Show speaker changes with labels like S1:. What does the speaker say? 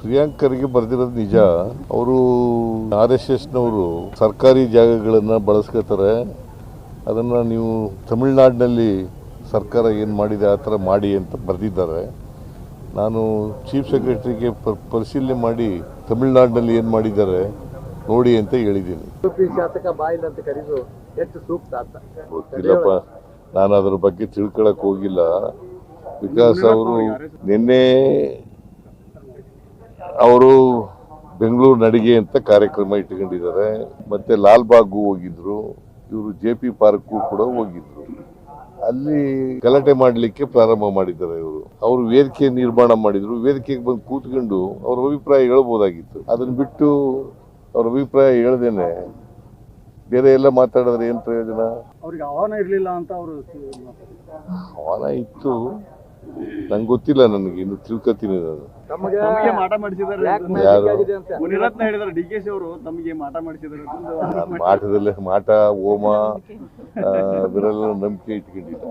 S1: ಪ್ರಿಯಾಂಕರ್ಗೆ ಬರೆದಿರೋದು ನಿಜ. ಅವರು R S ಎಸ್ನವರು ಸರ್ಕಾರಿ ಜಾಗಗಳನ್ನು ಬಳಸ್ಕೋತಾರೆ ಅದನ್ನು ನೀವು ತಮಿಳ್ನಾಡಿನಲ್ಲಿ ಸರ್ಕಾರ ಏನು ಮಾಡಿದೆ ಆ ಥರ ಮಾಡಿ ಅಂತ ಬರೆದಿದ್ದಾರೆ. ನಾನು ಚೀಫ್ ಸೆಕ್ರೆಟರಿಗೆ ಪರಿಶೀಲನೆ ಮಾಡಿ ತಮಿಳ್ನಾಡಿನಲ್ಲಿ ಏನು ಮಾಡಿದ್ದಾರೆ ನೋಡಿ ಅಂತ ಹೇಳಿದ್ದೀನಿ. ಗೊತ್ತಿಲ್ಲಪ್ಪ. ನಾನು ಅದರ ಬಗ್ಗೆ ತಿಳ್ಕೊಳಕ್ ಹೋಗಿಲ್ಲ. ವಿಕಾಸ್ ಅವರು ನಿನ್ನೆ ಅವರು ಬೆಂಗಳೂರು ನಡಿಗೆ ಅಂತ ಕಾರ್ಯಕ್ರಮ ಇಟ್ಕೊಂಡಿದ್ದಾರೆ ಮತ್ತೆ ಲಾಲ್ಬಾಗ್ಗೂ ಹೋಗಿದ್ರು. ಇವರು ಜೆ ಪಿ ಪಾರ್ಕ್ಗೂ ಕೂಡ ಹೋಗಿದ್ರು. ಅಲ್ಲಿ ಗಲಾಟೆ ಮಾಡಲಿಕ್ಕೆ ಪ್ರಾರಂಭ ಮಾಡಿದ್ದಾರೆ ಇವರು. ಅವರು ವೇದಿಕೆ ನಿರ್ಮಾಣ ಮಾಡಿದ್ರು. ವೇದಿಕೆಗೆ ಬಂದು ಕೂತ್ಕೊಂಡು ಅವ್ರ ಅಭಿಪ್ರಾಯ ಹೇಳ್ಬೋದಾಗಿತ್ತು. ಅದನ್ನ ಬಿಟ್ಟು ಅವ್ರ ಅಭಿಪ್ರಾಯ ಹೇಳ್ದೇನೆ. ಬೇರೆ ಎಲ್ಲ ಮಾತಾಡಿದ್ರೆ ಏನು ಪ್ರಯೋಜನ?
S2: ಅವ್ರಿಗೆ ಆಹ್ವಾನ ಇರಲಿಲ್ಲ ಅಂತ ಅವರು
S1: ಆಹ್ವಾನ ಇತ್ತು. ನಂಗೆ ಗೊತ್ತಿಲ್ಲ ನನಗೆ ಇನ್ನು ತಿಳ್ಕೊತೀನಿ ನಾನು.
S3: ತಮಗೆ ಮಾಟ ಮಾಡಿಸಿದ್ದಾರೆ.
S1: ಯಾರು?
S3: ಮುನಿರತ್ನ ಹೇಳಿದ್ದಾರೆ ಡಿ ಕೆ ಶಿ ಅವರು ತಮಗೆ ಮಾಟ ಮಾಡಿಸಿದ್ದಾರೆ
S1: ನಾನು ಮಾಟದಲ್ಲೇ ಮಾಟ ಓಮ ಆ, ಅದರಲ್ಲ ನಂಬಿಕೆ ಇಟ್ಕೊಂಡಿಲ್ಲ